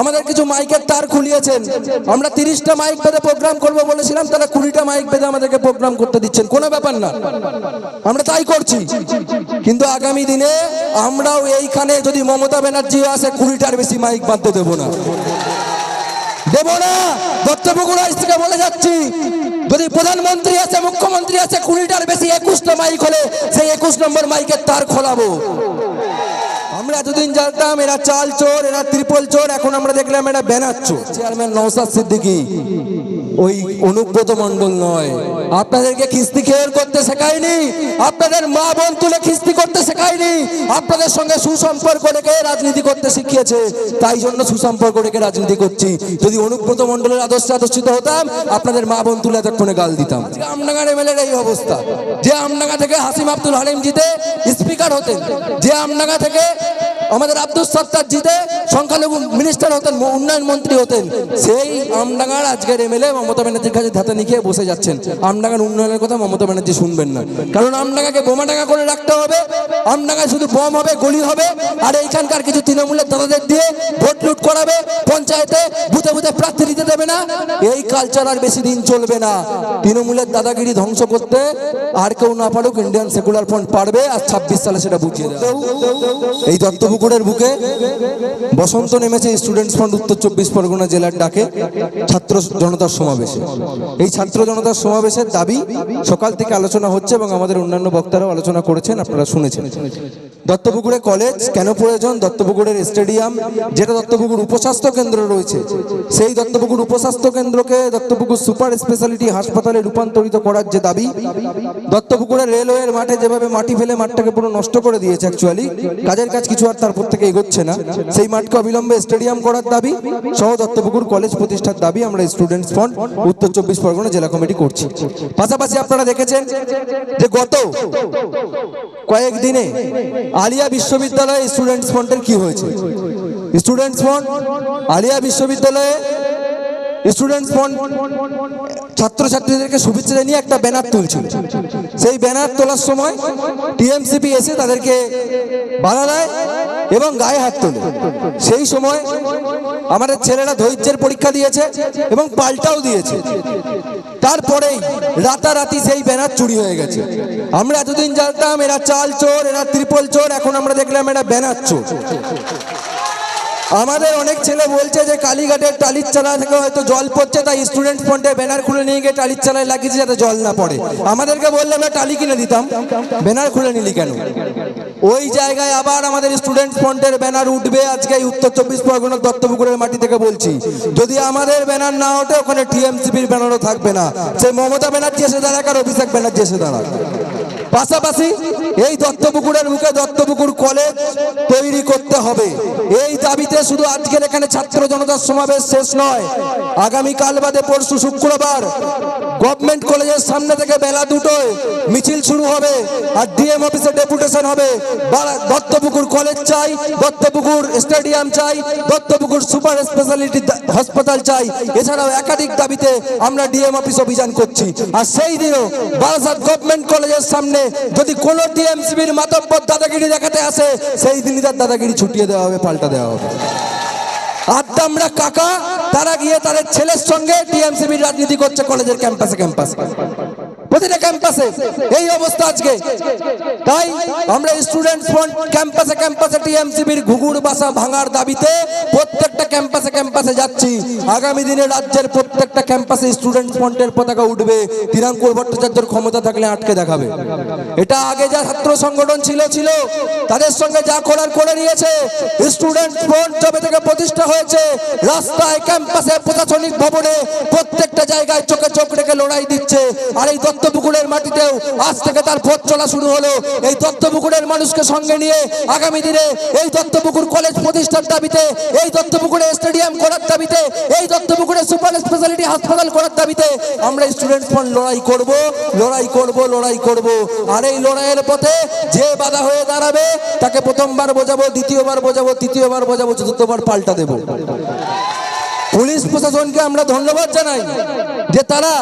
আমাদের কিছু মাইকের তার খুলিয়েছেন। আমরা তিরিশটা মাইক বেঁধে প্রোগ্রাম করব বলেছিলাম, তারা কুড়িটা মাইক বেঁধে আমাদেরকে প্রোগ্রাম করতে দিচ্ছেন। কোনো ব্যাপার না। আমরা তাই করছি। কিন্তু আগামী দিনে আমরাও এইখানে যদি মমতা ব্যানার্জিও আসে, কুড়িটার বেশি মাইক বাঁধতে দেবো না। দেব না। দত্তপুকুর থেকে বলে যাচ্ছি, যদি প্রধানমন্ত্রী আছে মুখ্যমন্ত্রী আছে কুড়িটার বেশি একুশটা মাইক হলে সেই একুশ নম্বর মাইকের তার খোলাবো। আমরা এতদিন জানতাম এরা চাল চোর, এরা ত্রিপল চোর, এখন আমরা দেখলাম এরা ব্যানার চোর। চেয়ারম্যান নৌসাদ সিদ্দিকি, ওই অনুব্রত মন্ডল নয়। আপনাদেরকে খিস্তি খেয়াল করতে শেখায়নি, আপনাদের মা বোন তুলে খিস্তি করতে শেখায়নি, আপনাদের সঙ্গে সুসম্পর্ক রেখে রাজনীতি করতে শিখিয়েছে, তাই জন্য সুসম্পর্ক রেখে রাজনীতি করছি। যদি অনুব্রত মন্ডলের আদর্শে আদর্শিত হতাম, আপনাদের মা বোন তুলে এতক্ষণে গাল দিতাম। আমডাঙ্গার এমএলএর এই অবস্থা। যে আমডাঙ্গা থেকে হাসিম আব্দুল হালিম জিতে, স্পিকার হতেন। যে আমডাঙ্গা থেকে আমাদের আব্দুল সত্তার জিতে সংখ্যালঘু মিনিস্টার হতেন উন্নয়ন মন্ত্রী হতেন। সেই আমডাঙ্গার আজকের এমএলএ মমতা ব্যানার্জির কাছে ধাতা নিয়ে বসে যাচ্ছেন। আমডাঙ্গার উন্নয়নের কথা মমতা ব্যানার্জি শুনবেন না। কারণ আমডাঙ্গাকে বোমাডাঙ্গা করে রাখতে হবে। আমডাঙ্গায় শুধু বম হবে, গুলি হবে। আর এইখানকার কিছু তৃণমূলের দাদাদের দিয়ে ভোট লুট করাবে, পঞ্চায়েতে বুথে বুথে প্রার্থী দিতে দেবে না। এই কালচার আর বেশি দিন চলবে না। তৃণমূলের দাদাগিরি ধ্বংস করতে আর কেউ না পারুক ইন্ডিয়ান সেকুলার ফ্রন্ট পারবে। আর ছাব্বিশ সালে সেটা বুঝিয়ে দেবে। এই দত্তপুকুরের বুকে বসন্ত নেমেছে স্টুডেন্টস ফ্রন্ট উত্তর চব্বিশ পরগনা জেলার ডাকে ছাত্র জনতার সমাবেশে। এই ছাত্র জনতার সমাবেশের দাবি সকাল থেকে আলোচনা হচ্ছে এবং আমাদের অন্যান্য বক্তারাও আলোচনা করেছেন, আপনারা শুনেছেন। দত্তপুকুরে কলেজ কেন প্রয়োজন? দত্তপুকুরের স্টেডিয়াম যেটা দত্তপুকুর উপস্বাস্থ্য কেন্দ্র রয়েছে। সেই দত্তপুকুর উপস্বাস্থ্য কেন্দ্রকে দত্তপুকুর সুপার স্পেশালিটি হাসপাতালে রূপান্তরিত করার যে দাবি দত্তপুকুরের রেলওয়ের মাঠে যেভাবে মাটি ফেলে মাঠটাকে পুরো নষ্ট করে দিয়েছে অ্যাকচুয়ালি কাজের কাজ কিছু আর তারপর থেকে এগোচ্ছে না। সেই মাঠকে অবিলম্বে স্টেডিয়াম করার দাবি, সহ দত্তপুকুর কলেজ প্রতিষ্ঠার দাবি আমরা স্টুডেন্টস ফ্রন্ট উত্তর চব্বিশ পরগনা জেলা কমিটি করছি। পাশাপাশি আপনারা দেখেছেন যে গত কয়েকদিনে আলিয়া বিশ্ববিদ্যালয়ে স্টুডেন্টস ফ্রন্টের কি হয়েছে? স্টুডেন্টস ফ্রন্ট আলিয়া বিশ্ববিদ্যালয়ে স্টুডেন্টস ফ্রন্ট ছাত্রছাত্রীদেরকে শুভেচ্ছা জানিয়ে একটা ব্যানার তুলছিল। সেই ব্যানার তোলার সময় টিএমসিপি এসে তাদেরকে বাধা দেয় এবং গায়ে হাত তোলে। সেই সময় আমাদের ছেলেরা ধৈর্যের পরীক্ষা দিয়েছে এবং পাল্টাও দিয়েছে। তারপরেই রাতারাতি সেই ব্যানার চুরি হয়ে গেছে। আমরা এতদিন জানতাম, এরা চাল চোর, এরা ত্রিপল চোর, এখন আমরা দেখলাম এরা ব্যানার চোর। আমাদের অনেক ছেলে বলছে যে কালীঘাটের টালির চালা থেকে হয়তো জল পড়ছে, তাই স্টুডেন্ট ফ্রন্টে ব্যানার খুলে নিয়ে গিয়ে টালির চালায় লাগিয়েছে যাতে জল না পড়ে। আমাদেরকে বললে আমরা টালি কিনে দিতাম। ব্যানার খুলে নিলি কেন? ওই জায়গায় আবার আমাদের স্টুডেন্ট ফ্রন্টের ব্যানার উঠবে আজকে উত্তর চব্বিশ পরগনার দত্তপুকুরের মাটি থেকে বলছি। যদি আমাদের ব্যানার না ওঠে, ওখানে টিএমসিপির ব্যানারও থাকবে না। সেই মমতা ব্যানার্জি এসে দাঁড়াক আর অভিষেক ব্যানার্জি এসে দাঁড়াক। পাশাপাশি এই দত্তপুকুরের মুখে দত্তপুকুর কলেজ তৈরি করতে হবে। এই দাবিতে শুধু আজকের এখানে ছাত্র জনতার সমাবেশ শেষ নয়, আগামীকাল বাদে পরশু শুক্রবার গভর্নমেন্ট কলেজের সামনে থেকে বেলা দুটোয় মিছিল শুরু হবে আর ডিএম অফিসে ডেপুটেশন হবে। দত্তপুকুর কলেজ চাই, দত্তপুকুর স্টেডিয়াম চাই, দত্তপুকুর সুপার স্পেশালিটি হাসপাতাল চাই। এছাড়াও একাধিক দাবিতে আমরা ডিএম অফিস অভিযান করছি। আর সেই দিনও বারাসাত গভর্নমেন্ট কলেজের সামনে যদি কোনো টিএমসিবির মাতব্বর দাদাগিরি দেখাতে আসে, সেই দিনই তার দাদাগিরি ছুটিয়ে দেওয়া হবে, পাল্টা দেওয়া হবে। আড্ডা আমরা কাকা তারা গিয়ে তাদের ছেলের সঙ্গে টিএমসিবির রাজনীতি করছে কলেজের ক্যাম্পাসে ক্যাম্পাসে প্রতিটা ক্যাম্পাসে এই অবস্থা আজকে। তাই আমরা স্টুডেন্ট ফ্রন্ট ক্যাম্পাসে ক্যাম্পাসে টিএমসিবির ঘুঘুর বাসা ভাঙার দাবিতে প্রত্যেকটা ক্যাম্পাসে ক্যাম্পাসে যাচ্ছি। আগামী দিনে রাজ্যের প্রত্যেকটা ক্যাম্পাসে স্টুডেন্ট ফ্রন্টের পতাকা উঠবে। তিরাঙ্কুর ভট্টাচার্যের ক্ষমতা থাকলে আটকে দেখাবে। এটা আগে যা ছাত্র সংগঠন ছিল ছিল, তাদের সঙ্গে যা করার করে নিয়েছে, স্টুডেন্ট ফ্রন্ট যবে থেকে প্রতিষ্ঠা হয়েছে, রাস্তায় ক্যাম্পাসে প্রশাসনিক ভবনে প্রত্যেকটা জায়গায় চোখে চোখ রেখে লড়াই দিচ্ছে। আর এই দত্তপুকুরের মাটিতেও আজ থেকে তার পথ চলা শুরু হলো। এই দত্তপুকুরের মানুষকে সঙ্গে নিয়ে আগামী দিনে এই দত্তপুকুর কলেজ প্রতিষ্ঠার দাবিতে, এই দত্তপুকুরে স্টেডিয়াম করার দাবিতে, এই দত্তপুকুরে সুপার স্পেশালিটি হাসপাতাল করার দাবিতে আমরা স্টুডেন্ট ফ্রন্ট লড়াই করব লড়াই করব লড়াই করব। আর এই লড়াইয়ের পথে যে বাধা হয়ে দাঁড়াবে, তাকে প্রথমবার বোঝাবো, দ্বিতীয়বার বোঝাবো, তৃতীয়বার বোঝাবো, চতুর্থবার পাল্টা দেব। পুলিশ প্রশাসনকে আমরা ধন্যবাদ জানাই যে তারা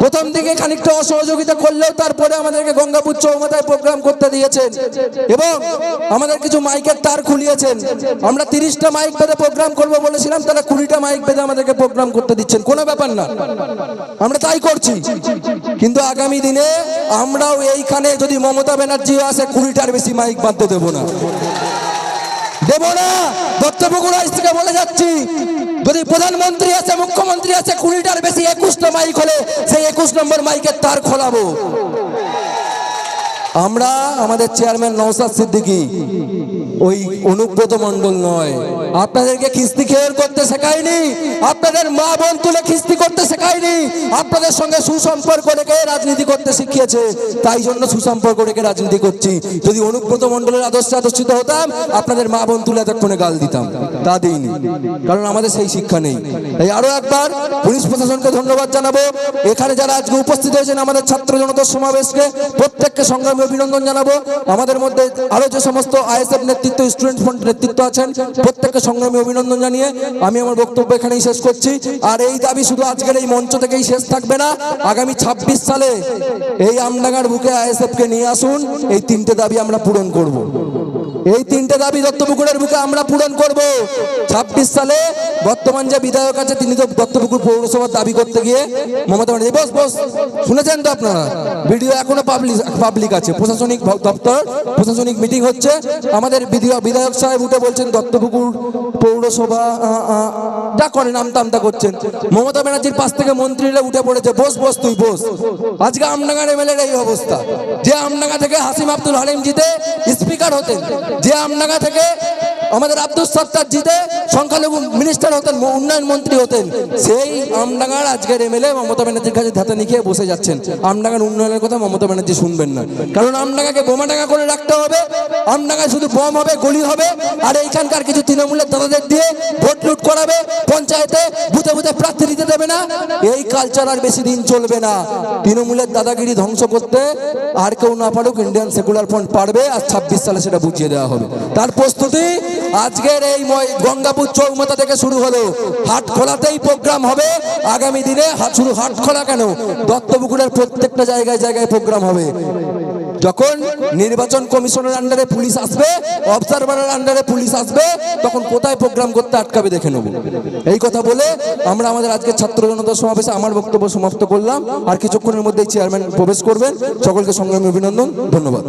প্রথম দিকে খানিকটা অসহযোগিতা করলেও তারপরে আমাদেরকে গঙ্গাপুর চৌমাথায় প্রোগ্রাম করতে দিয়েছেন এবং আমাদের কিছু মাইকের তার খুলিয়েছেন। আমরা তিরিশটা মাইক বেঁধে প্রোগ্রাম করব বলেছিলাম, তারা কুড়িটা মাইক বেঁধে আমাদেরকে প্রোগ্রাম করতে দিচ্ছেন। কোনো ব্যাপার না। আমরা তাই করছি। কিন্তু আগামী দিনে আমরাও এইখানে যদি মমতা ব্যানার্জিও আসে, কুড়িটার বেশি মাইক বাঁধতে দেবো না। দেব না! দত্তপুকুর থেকে বলে যাচ্ছি। যদি প্রধানমন্ত্রী আছে, মুখ্যমন্ত্রী আছে, কুড়িটার বেশি একুশটা মাইক হলে সেই একুশ নম্বর মাইকের তার খোলাবো। আমরা আমাদের চেয়ারম্যান নৌসাদ সিদ্দিকী, ওই অনুব্রত মণ্ডল নয়। আপনাদেরকে খিস্তি খেয়াল করতে শেখায়নি আপনাদের মা বোন তুলে খিস্তি করতে শেখায়নি আপনাদের সঙ্গে সুসম্পর্ক রেখে রাজনীতি করতে শিখিয়েছে, তাই জন্য সুসম্পর্ক রেখে রাজনীতি করছি। যদি অনুব্রত মণ্ডলের আদর্শে আদর্শিত হতাম, আপনাদের মা বোন তুলে এতক্ষণে গাল দিতাম। তা দিইনি, কারণ আমাদের সেই শিক্ষা নেই। তাই আরও একবার পুলিশ প্রশাসনকে ধন্যবাদ জানাব। এখানে যারা আজকে উপস্থিত হয়েছেন আমাদের ছাত্র জনতার সমাবেশকে, প্রত্যেককে সংগ্রামী অভিনন্দন জানাব আমাদের মধ্যে আরও যে সমস্ত আইএসএফ নেতৃত্ব, স্টুডেন্ট ফ্রন্ট নেতৃত্ব আছেন, প্রত্যেককে সংগ্রামী অভিনন্দন জানিয়ে আমি আমার বক্তব্য এখানেই শেষ করছি আর এই দাবি শুধু আজকের এই মঞ্চ থেকেই শেষ থাকবে না, আগামী ২৬ সালে এই আমডাঙ্গার বুকে আইএসএফ কে নিয়ে আসুন, এই তিনটে দাবি আমরা পূরণ করব। এই তিনটে দাবি দত্তপুকুরের বুকে আমরা পূরণ করব। ২৬ সালে বর্তমান যে বিধায়ক আছে, তিনি তো দত্তপুকুর পৌরসভার দাবি করতে গিয়ে মমতা ব্যানার্জি বস বস, শুনেছেন তো আপনারা? ভিডিও এখনও পাবলিক পাবলিক আছে। প্রশাসনিক দপ্তর, প্রশাসনিক মিটিং হচ্ছে। আমাদের বিধি- বিধায়ক সাহেব উঠে বলছেন, দত্তপুকুর পৌরসভা যা করে নামতামতা করছেন। মমতা ব্যানার্জির পাশ থেকে মন্ত্রীরা উঠে পড়েছে, বস বস, তুই বস। আজকে আমডাঙ্গার এমএলএর এই অবস্থা। যে আমডাঙ্গা থেকে হাসিম আব্দুল হালিম জিতে স্পিকার হতেন যে আমডাঙ্গা থেকে আমাদের আব্দুল সত্তার জিতে সংখ্যালঘু মিনিস্টার হতেন উন্নয়ন মন্ত্রী হতেন, সেই আমডাঙ্গার আজকের এমএলএ মমতা ব্যানার্জির কাছে ধাতা নিখিয়ে বসে যাচ্ছেন। আমডাঙ্গার উন্নয়নের কথা মমতা ব্যানার্জি শুনবেন না। কারণ আমডাঙ্গাকে বোমাডাঙ্গা করে রাখতে হবে আমডাঙ্গায় শুধু বম হবে, গলি হবে, আর এইখানকার কিছু তৃণমূলের দাদাদের দিয়ে ভোট লুট করাবে, পঞ্চায়েতে বুথে বুথে প্রার্থী দিতে দেবে না, এই কালচার আর বেশি দিন চলবে না। তৃণমূলের দাদাগিরি ধ্বংস করতে আর কেউ না পারুক ইন্ডিয়ান সেকুলার ফ্রন্ট পারবে, আর ছাব্বিশ সালে সেটা বুঝিয়ে দেওয়া হবে তার প্রস্তুতি আজকের এই গঙ্গাপুর চৌমাথা থেকে শুরু হলো। হাট খোলাতেই প্রোগ্রাম হবে। আগামী দিনে শুরু হাট খোলা কেন? দত্তপুকুরের প্রত্যেকটা জায়গায় জায়গায় প্রোগ্রাম হবে। যখন নির্বাচন কমিশনের আন্ডারে পুলিশ আসবে অবজারভারের আন্ডারে পুলিশ আসবে, তখন কোথায় প্রোগ্রাম করতে আটকাবে দেখে নেব। এই কথা বলে আমরা আমাদের আজকে ছাত্র জনতা সমাবেশে আমার বক্তব্য সমাপ্ত করলাম। আর কিছুক্ষণের মধ্যেই চেয়ারম্যান প্রবেশ করবেন। সকলকে সংগ্রামী অভিনন্দন। ধন্যবাদ।